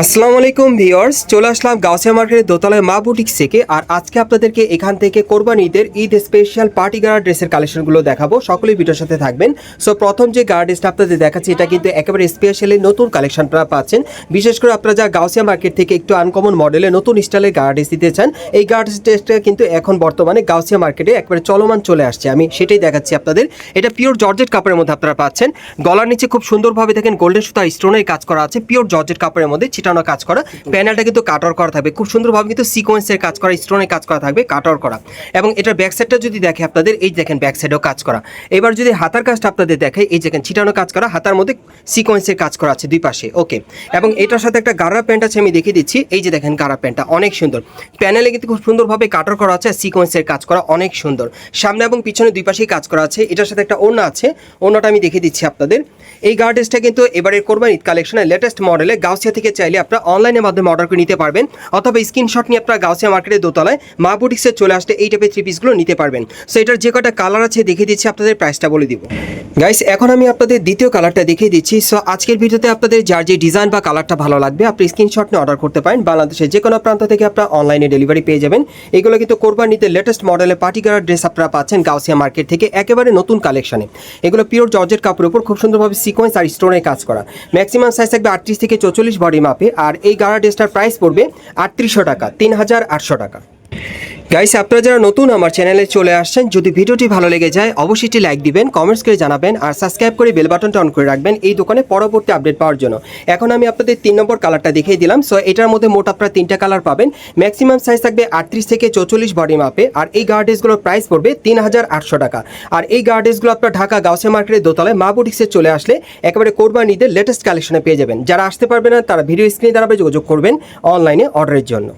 আসসালামু আলাইকুম ভিউয়ার্স, চলে আসলাম গাউসিয়া মার্কেটের দোতলায় মা বুটিক্স থেকে। আর আজকে আপনাদেরকে এখান থেকে কোরবান ঈদের ঈদ স্পেশাল পার্টি গাড়া ড্রেসের কালেকশনগুলো দেখাবো। সকলেই ভিডিওর সাথে থাকবেন। সো প্রথম যে গাড়া ড্রেসটা আপনাদের দেখাচ্ছি, এটা কিন্তু একেবারে স্পেশালি নতুন কালেকশন আপনারা পাচ্ছেন। বিশেষ করে আপনারা যা গাউসিয়া মার্কেট থেকে একটু আনকমন মডেলে নতুন স্টাইলের গাড়া ড্রেস দিতে চান, এই গাড়া ড্রেসটা কিন্তু এখন বর্তমানে গাউসিয়া মার্কেটে একবারে চলমান চলে আসছে। আমি সেটাই দেখাচ্ছি আপনাদের। এটা পিওর জর্জেট কাপড়ের মধ্যে আপনারা পাচ্ছেন। গলার নিচে খুব সুন্দরভাবে দেখেন গোল্ডেন সুতা স্টোনের কাজ করা আছে। পিওর জর্জেট কাপড়ের মধ্যে ছিটানো কাজ করা। প্যানেলটা কিন্তু কাটর করা থাকবে। খুব সুন্দরভাবে কিন্তু সিকোয়েন্সের কাজ করা স্টোনের কাজ করা থাকবে কাটর করা। এবং এটার ব্যাক সাইডটা যদি দেখে আপনাদের, এই দেখেন ব্যাক সাইডেও কাজ করা। এবার যদি হাতার কাজটা আপনাদের দেখে এই দেখেন ছিটানো কাজ করা, হাতার মধ্যে সিকোয়েন্সের কাজ করা আছে দুই পাশে ওকে এবং এটার সাথে একটা গাড়া প্যান্ট আছে, আমি দেখিয়ে দিচ্ছি। এই যে দেখেন গাড়া প্যান্টটা অনেক সুন্দর। প্যানেলে কিন্তু খুব সুন্দরভাবে কাটর করা আছে সিকোয়েন্সের কাজ করা, অনেক সুন্দর। সামনে এবং পিছনে দুই পাশেই কাজ করা আছে। এটার সাথে একটা ওড়না আছে, ওড়নাটা আমি দেখিয়ে দিচ্ছি আপনাদের। এই গার্ডেসটা কিন্তু এবারের কোরবান ঈদ কালেকশনের লেটেস্ট মডেলে গাউসিয়া থেকে চাইলে আপনারা অনলাইনের মাধ্যমে অর্ডার করে নিতে পারবেন। অথবা স্ক্রিনশট নিয়ে আপনারা গাউসিয়া মার্কেটের দোতলায় মা বুটিক্সে চলে আসতে এই টাইপের থ্রি পিসগুলো নিতে পারবেন। সো এটার যে কটা কালার আছে দেখে দিচ্ছি, আপনাদের প্রাইসটা বলে দিব। গাইস এখন আমি আপনাদের দ্বিতীয় কালারটা দেখিয়ে দিচ্ছি। সো আজকের ভিডিওতে আপনাদের যার যে ডিজাইন বা কালারটা ভালো লাগবে, আপনি স্ক্রিনশট নিয়ে অর্ডার করতে পারেন। বাংলাদেশের যে কোনো প্রান্ত থেকে আপনারা অনলাইনে ডেলিভারি পেয়ে যাবেন। এগুলো কিন্তু কোরবানিতে লেটেস্ট মডেলের পার্টিকুলার ড্রেস আপনারা পাচ্ছেন গাউসিয়া মার্কেট থেকে, একেবারে নতুন কালেকশনে এগুলো পিওর জর্জের কাপড়ের উপর খুব সুন্দরভাবে সিকোয়েন্স আর স্টোনের কাজ করা। ম্যাক্সিমাম সাইজ থাকবে আটত্রিশ থেকে চৌচল্লিশ বডি মাপে আর এই গাড়া ড্রেসটার প্রাইস পড়বে আটত্রিশশো টাকা, তিন হাজার আটশো টাকা। গাইস আপনারা যারা নতুন আমার চ্যানেলে চলে আসছেন, যদি ভিডিওটি ভালো লেগে যায়, অবশ্যই একটি লাইক দিবেন কমেন্টস করে জানাবেন, আর সাবস্ক্রাইব করে বেল বাটনটা অন করে রাখবেন এই দোকানে পরবর্তী আপডেট পাওয়ার জন্য। এখন আমি আপনাদের তিন নম্বর কালারটা দেখিয়ে দিলাম। সো এটার মধ্যে মোট আপনারা তিনটা কালার পাবেন। ম্যাক্সিমাম সাইজ থাকবে আটত্রিশ থেকে চৌচল্লিশ বডি মাপে আর এই গার্ডেসগুলোর প্রাইস পড়বে তিন হাজার আটশো টাকা। আর এই গার্ডেসগুলো আপনার ঢাকা গাউসিয়া মার্কেটের দোতলায় মা বুটিক্সে চলে আসলে একেবারে কোরবান ঈদের লেটেস্ট কালেকশনে পেয়ে যাবেন। যারা আসতে পারবে না, তারা ভিডিও স্ক্রিনে দাঁড়াবে, যোগাযোগ করবেন অনলাইনে অর্ডারের জন্য।